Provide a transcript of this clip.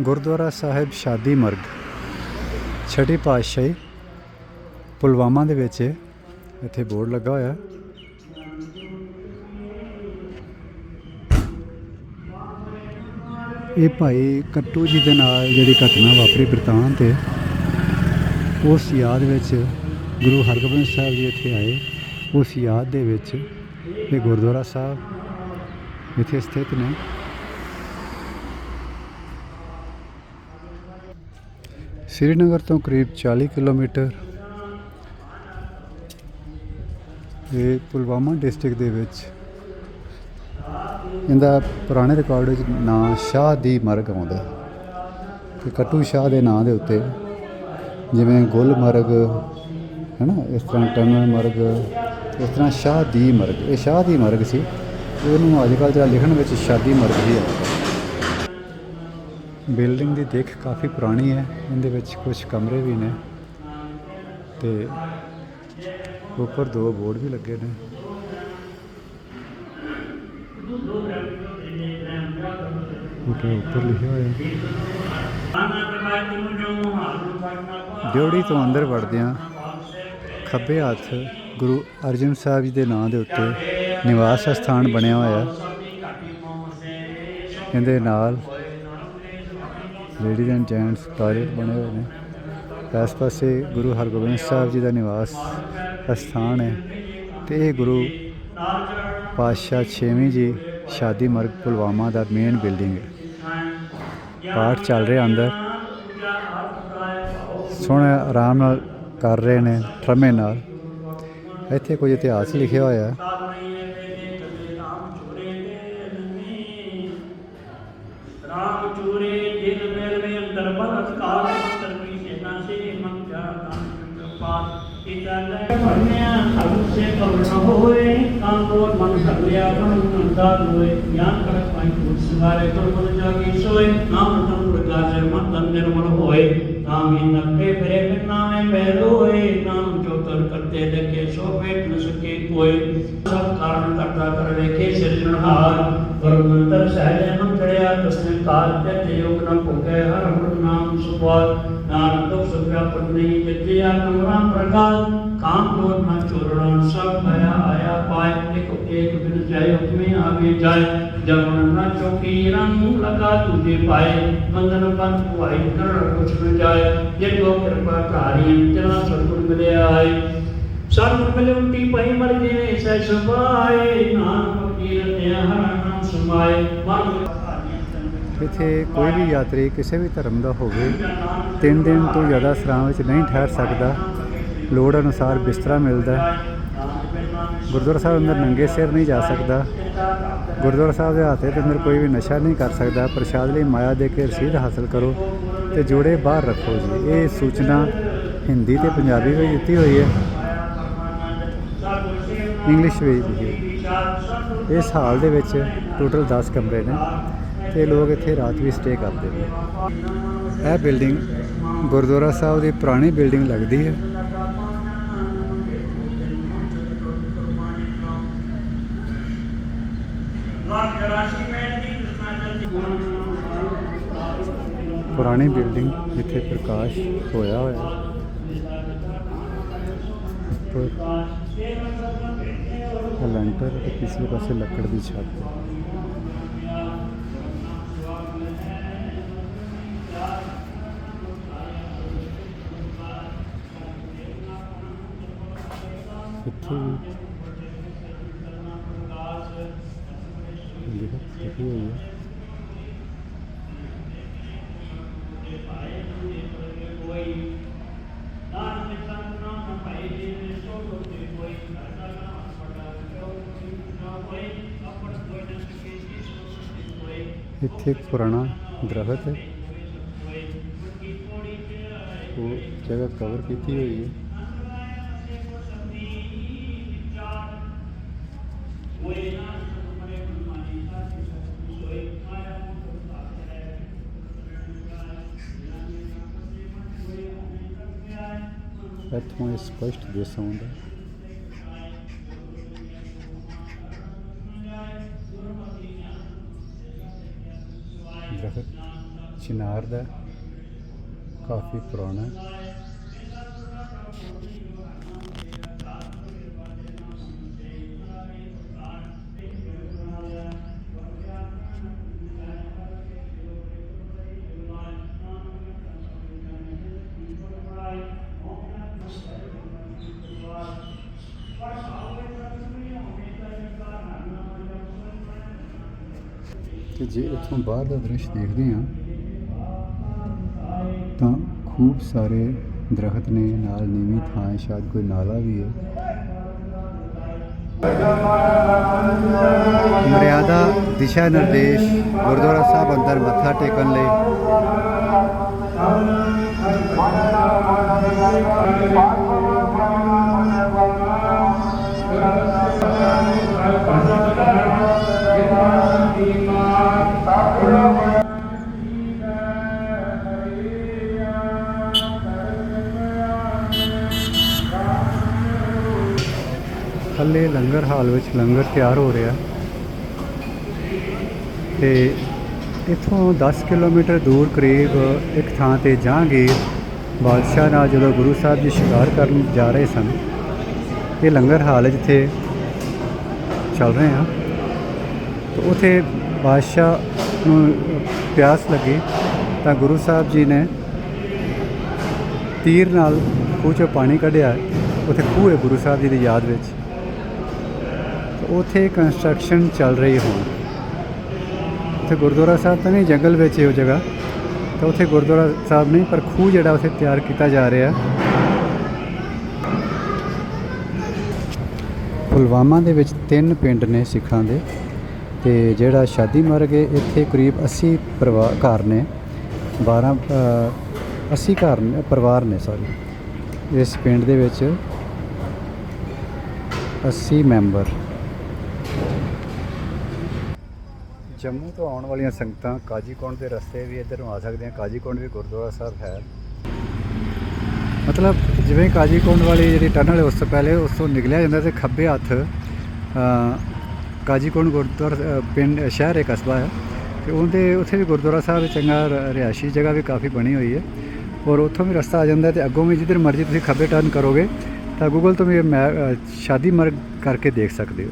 ਗੁਰਦੁਆਰਾ ਸਾਹਿਬ ਸ਼ਾਦੀ ਮਰਗ ਛठी ਪਾਤਸ਼ਾਹੀ, ਪੁਲਵਾਮਾ ਦੇ ਵਿੱਚ ਇੱਥੇ ਬੋਰਡ ਲੱਗਾ ਹੋਇਆ। ਇਹ ਭਾਈ ਕੱਟੂ ਜੀ ਦੇ ਨਾਲ ਜਿਹੜੀ ਘਟਨਾ ਵਾਪਰੀ ਬ੍ਰਿਤਾਂਤ 'ਤੇ, ਉਸ ਯਾਦ ਵਿੱਚ ਗੁਰੂ ਹਰਗੋਬਿੰਦ ਸਾਹਿਬ ਜੀ ਇੱਥੇ ਆਏ। ਉਸ ਯਾਦ ਦੇ ਵਿੱਚ ਇਹ ਗੁਰਦੁਆਰਾ ਸਾਹਿਬ ਇੱਥੇ ਸਥਿਤ ਨੇ। ਸ੍ਰੀਨਗਰ ਤੋਂ ਕਰੀਬ 40 ਕਿਲੋਮੀਟਰ ਇਹ ਪੁਲਵਾਮਾ ਡਿਸਟ੍ਰਿਕਟ ਦੇ ਵਿੱਚ ਇਹਦਾ ਪੁਰਾਣੇ ਰਿਕਾਰਡ ਵਿੱਚ ਨਾਂ ਸ਼ਾਹ ਦੀ ਮਰਗ ਆਉਂਦਾ ਤੇ ਕੱਟੂ ਸ਼ਾਹ ਦੇ ਨਾਂ ਦੇ ਉੱਤੇ ਜਿਵੇਂ ਗੁਲਮਰਗ ਹੈ ਨਾ ਇਸ ਤਰ੍ਹਾਂ ਟਨਲ ਮਰਗ, ਇਸ ਤਰ੍ਹਾਂ ਸ਼ਾਹ ਦੀ ਮਰਗ। ਇਹ ਸ਼ਾਹ ਦੀ ਮਰਗ ਸੀ। ਉਹਨੂੰ ਅੱਜ ਕੱਲ੍ਹ ਜਿਹੜਾ ਲਿਖਣ ਵਿੱਚ ਸ਼ਾਦੀ ਮਰਗ ਵੀ ਹੈ। ਬਿਲਡਿੰਗ ਦੀ ਦਿੱਖ ਕਾਫੀ ਪੁਰਾਣੀ ਹੈ, ਇਹਦੇ ਵਿੱਚ ਕੁਝ ਕਮਰੇ ਵੀ ਨੇ ਤੇ ਉੱਪਰ ਦੋ ਬੋਰਡ ਵੀ ਲੱਗੇ ਨੇ। ਉੱਤੇ ਉੱਪਰ ਲਿਖਿਆ ਹੋਇਆ ਡਿਉੜੀ ਤੋਂ ਅੰਦਰ ਵੜਦਿਆਂ ਖੱਬੇ ਹੱਥ ਗੁਰੂ ਅਰਜਨ ਸਾਹਿਬ ਜੀ ਦੇ ਨਾਂ ਦੇ ਉੱਤੇ ਨਿਵਾਸ ਸਥਾਨ ਬਣਿਆ ਹੋਇਆ ਇਹਦੇ ਨਾਲ ਲੇਡੀਜ਼ ਐਂਡ ਜੈਂਟਸ ਟਾਇਲਟ ਬਣੇ ਹੋਏ ਨੇ। ਇਸ ਪਾਸੇ ਗੁਰੂ ਹਰਗੋਬਿੰਦ ਸਾਹਿਬ ਜੀ ਦਾ ਨਿਵਾਸ ਸਥਾਨ ਹੈ ਤੇ ਇਹ ਗੁਰੂ ਪਾਤਸ਼ਾਹ ਛੇਵੀਂ ਜੀ ਸ਼ਾਦੀ ਮਰਗ ਪੁਲਵਾਮਾ ਦਾ ਮੇਨ ਬਿਲਡਿੰਗ ਹੈ। ਪਾਠ ਚੱਲ ਰਿਹਾ ਅੰਦਰ। ਸੋਹਣਾ ਆਰਾਮ ਨਾਲ ਕਰ ਰਹੇ ਨੇ, ਠਰਮੇ ਨਾਲ। ਇੱਥੇ ਕੁਝ ਇਤਿਹਾਸ ਲਿਖਿਆ ਹੋਇਆ ਹੈ। ਮਨ ਮੰਦਾ ਹੋਏ ਗਿਆਨ ਕਰ ਪਾਈ ਕੁਰ ਸਿਵਾਰੇ ਤੁਰ ਮਨ ਜਾਗੀ ਸੋਏ ਨਾਮ ਤਨ ਪ੍ਰਕਾਸ਼ੇ ਮਨ ਤਨ ਨਿਰਮਲ ਹੋਏ ਨਾਮ ਹੀ ਨੱਕੇ ਫਿਰੇ ਬਿਨ ਨਾਮੇ ਬਹਿਲੋਏ ਨਾਮ ਜੋ ਤਰ ਕਰਤੇ ਦੇਖੇ ਸੋ ਭੇਟ ਨ ਸਕੇ ਕੋਈ ਸਭ ਕਾਰਨ ਕਰਤਾ ਕਰ ਵੇਖੇ ਸਿਰਜਣਹਾਰ ਗੁਰਮੰਤਰ ਸਹਿਜ ਮਨ ਚੜਿਆ ਤਸਨੇ ਕਾਲ ਤੇ ਯੋਗ ਨ ਭੁਗੇ ਹਰ ਹਰ ਨਾਮ ਸੁਭਾਲ ਨਾਨਕ ਦੁਖ ਸੁਖ ਵਿਆਪਤ ਨਹੀਂ ਜਿਤਿਆ ਕਮਰਾਮ ਪ੍ਰਕਾਲ ਕਾਮ ਕ੍ਰੋਧ ਮਨ ਚੋਰਣ ਸਭ ਆਇਆ ਆਇਆ ਪਾਏ ਇੱਕ ਇੱਕ ਬਿਨ ਜਾਏ? ਹੁਕਮੇ ਆਵੇ ਜਾਏ ਜਮਨ ਨਾ ਚੋਕੀ ਰੰਗ ਲਗਾ ਤੁਝੇ ਪਾਏ, ਬੰਧਨ ਪੰਥ ਪੁਆਈ ਕਰਣ ਕੁਛ ਨ ਜਾਏ। ਜੇ ਕੋ ਕਿਰਪਾ ਧਾਰੀ ਤੇਰਾ ਸਤਿਗੁਰ ਮਿਲਿਆ ਆਏ। ਸਤਿਗੁਰ ਮਿਲੇ ਉਲਟੀ ਪਈ, ਮਰ ਜਿਵੇਂ ਇੱਥੇ ਕੋਈ ਵੀ ਯਾਤਰੀ ਕਿਸੇ ਵੀ ਧਰਮ ਦਾ ਹੋਵੇ, ਤਿੰਨ ਦਿਨ ਤੋਂ ਜ਼ਿਆਦਾ ਸਰਾਂ ਵਿੱਚ ਨਹੀਂ ਠਹਿਰ ਸਕਦਾ। ਲੋੜ ਅਨੁਸਾਰ ਬਿਸਤਰਾ ਮਿਲਦਾ ਗੁਰਦੁਆਰਾ ਸਾਹਿਬ ਅੰਦਰ ਨੰਗੇ ਸਿਰ ਨਹੀਂ ਜਾ ਸਕਦਾ। ਗੁਰਦੁਆਰਾ ਸਾਹਿਬ ਦੇ ਹਾਤੇ ਦੇ ਅੰਦਰ ਕੋਈ ਵੀ ਨਸ਼ਾ ਨਹੀਂ ਕਰ ਸਕਦਾ। ਪ੍ਰਸ਼ਾਦ ਲਈ ਮਾਇਆ ਦੇ ਕੇ ਰਸੀਦ ਹਾਸਲ ਕਰੋ ਤੇ ਜੋੜੇ ਬਾਹਰ ਰੱਖੋ ਜੀ। ਇਹ ਸੂਚਨਾ ਹਿੰਦੀ ਤੇ ਪੰਜਾਬੀ ਵਿੱਚ ਦਿੱਤੀ ਹੋਈ ਹੈ। ਇੰਗਲਿਸ਼ ਵਿੱਚ ਵੀ ਇਸ ਹਾਲ ਦੇ ਵਿੱਚ ਟੋਟਲ 10 ਕਮਰੇ ਨੇ ਤੇ ਲੋਕ ਇੱਥੇ ਰਾਤ ਵੀ ਸਟੇ ਕਰਦੇ ਨੇ। ਇਹ ਬਿਲਡਿੰਗ ਗੁਰਦੁਆਰਾ ਸਾਹਿਬ ਦੀ ਪੁਰਾਣੀ ਬਿਲਡਿੰਗ ਲੱਗਦੀ ਹੈ। ਪੁਰਾਣੀ ਬਿਲਡਿੰਗ ਜਿੱਥੇ ਪ੍ਰਕਾਸ਼ ਹੋਇਆ ਹੋਇਆ ਹੈ। ਲੈਂਟਰ ਤੇ ਪਿਛਲੇ ਪਾਸੇ ਲੱਕੜ ਦੀ ਛੱਤ ਇੱਥੇ ਵੀ ਲਿਖਤ ਲਿਖੀ ਹੋਈ ਹੈ ਇੱਥੇ ਇੱਕ ਪੁਰਾਣਾ ਦਰਖਤ ਹੈ ਉਹ ਜਗ੍ਹਾ ਕਵਰ ਕੀਤੀ ਹੋਈ ਹੈ ਇੱਥੋਂ ਇਹ ਸਪਸ਼ਟ ਦਿਸ ਆਉਂਦਾ ਦਰਖਤ ਚਿਨਾਰ ਤੇ ਜੇ ਇੱਥੋਂ ਬਾਹਰ ਦਾ ਦ੍ਰਿਸ਼ ਦੇਖਦੇ ਹਾਂ, ਤਾਂ ਖੂਬ ਸਾਰੇ ਦਰਖਤ ਨੇ ਨਾਲ ਨੀਵੀਂ ਥਾਂ ਸ਼ਾਇਦ ਕੋਈ ਨਾਲਾ ਵੀ ਹੈ। ਮਰਿਆਦਾ ਦਿਸ਼ਾ ਨਿਰਦੇਸ਼ ਗੁਰਦੁਆਰਾ ਸਾਹਿਬ ਅੰਦਰ ਮੱਥਾ ਟੇਕਣ ਲਈ। ਥੱਲੇ ਲੰਗਰ ਹਾਲ ਵਿੱਚ ਲੰਗਰ ਤਿਆਰ ਹੋ ਰਿਹਾ। ਤੇ ਇੱਥੋਂ 10 ਕਿਲੋਮੀਟਰ ਦੂਰ ਕਰੀਬ ਇੱਕ ਥਾਂ ਤੇ ਜਹਾਂਗੀਰ ਬਾਦਸ਼ਾਹ ਨਾਲ ਜਦੋਂ ਗੁਰੂ ਸਾਹਿਬ ਜੀ ਸ਼ਿਕਾਰ ਕਰਨ ਜਾ ਰਹੇ ਸਨ, ਇਹ ਲੰਗਰ ਹਾਲ ਜਿੱਥੇ ਚੱਲ ਰਹੇ ਹਾਂ। ਤੇ ਉਥੇ ਬਾਦਸ਼ਾਹ ਨੂੰ ਪਿਆਸ ਲੱਗੀ ਤਾਂ ਗੁਰੂ ਸਾਹਿਬ ਜੀ ਨੇ ਤੀਰ ਨਾਲ ਖੂਹ ਚੋਂ ਪਾਣੀ ਕੱਢਿਆ। ਉਥੇ ਖੂਹ ਹੈ ਗੁਰੂ ਸਾਹਿਬ ਜੀ ਦੀ ਯਾਦ ਵਿੱਚ। ਉਥੇ ਕੰਸਟਰਕਸ਼ਨ ਚੱਲ ਰਹੀ ਹੁਣ। ਉੱਥੇ ਗੁਰਦੁਆਰਾ ਸਾਹਿਬ ਤਾਂ ਨਹੀਂ ਜੰਗਲ ਵਿੱਚ ਹੈ ਉਹ ਜਗ੍ਹਾ। ਤਾਂ ਉੱਥੇ ਗੁਰਦੁਆਰਾ ਸਾਹਿਬ ਨਹੀਂ ਪਰ ਖੂਹ ਜਿਹੜਾ ਉੱਥੇ ਤਿਆਰ ਕੀਤਾ ਜਾ ਰਿਹਾ। ਪੁਲਵਾਮਾ ਦੇ ਵਿੱਚ ਤਿੰਨ ਪਿੰਡ ਨੇ ਸਿੱਖਾਂ ਦੇ। ਤੇ ਜਿਹੜਾ ਸ਼ਾਦੀ ਮਾਰਗ ਹੈ ਇੱਥੇ ਕਰੀਬ 80 ਪਰਿਵਾਰ ਘਰ ਨੇ। 12 ਅ, 80 ਘਰ ਨੇ ਪਰਿਵਾਰ ਨੇ ਸੌਰੀ ਇਸ ਪਿੰਡ ਦੇ ਵਿੱਚ 80 ਮੈਂਬਰ। ਜੰਮੂ ਤੋਂ ਆਉਣ ਵਾਲੀਆਂ ਸੰਗਤਾਂ ਕਾਜੀਕੋਂਡ ਦੇ ਰਸਤੇ ਵੀ ਇੱਧਰ ਸਕਦੇ ਆ ਸਕਦੀਆਂ। ਵੀ ਗੁਰਦੁਆਰਾ ਸਾਹਿਬ ਹੈ। ਮਤਲਬ ਜਿਵੇਂ ਕਾਜੀਕੋਂਡ ਵਾਲੀ ਜਿਹੜੀ ਟਨਲ ਹੈ ਉਸ ਤੋਂ ਪਹਿਲੇ ਉਸ ਤੋਂ ਨਿਕਲਿਆ ਜਾਂਦਾ ਤੇ ਖੱਬੇ ਹੱਥ ਅ, ਗੁਰਦੁਆਰਾ ਪਿੰਡ ਸ਼ਹਿਰ ਹੈ ਕਸਬਾ ਹੈ। ਤੇ ਉਹਦੇ ਉੱਥੇ ਵੀ ਗੁਰਦੁਆਰਾ ਸਾਹਿਬ ਚੰਗਾ ਰ- ਰਿਹਾਇਸ਼ੀ ਜਗ੍ਹਾ ਵੀ ਕਾਫੀ ਬਣੀ ਹੋਈ ਹੈ। ਔਰ ਉੱਥੋਂ ਵੀ ਰਸਤਾ ਆ ਜਾਂਦਾ ਹੈ ਤੇ ਅੱਗੋਂ ਵੀ ਜਿੱਧਰ ਮਰਜ਼ੀ ਤੁਸੀਂ ਖੱਬੇ ਟਰਨ ਕਰੋਗੇ ਤਾਂ ਗੂਗਲ ਤੋਂ ਵੀ ਮੈਂ ਸ਼ਾਦੀ ਮਰਗ ਕਰਕੇ ਦੇਖ ਸਕਦੇ ਹੋ।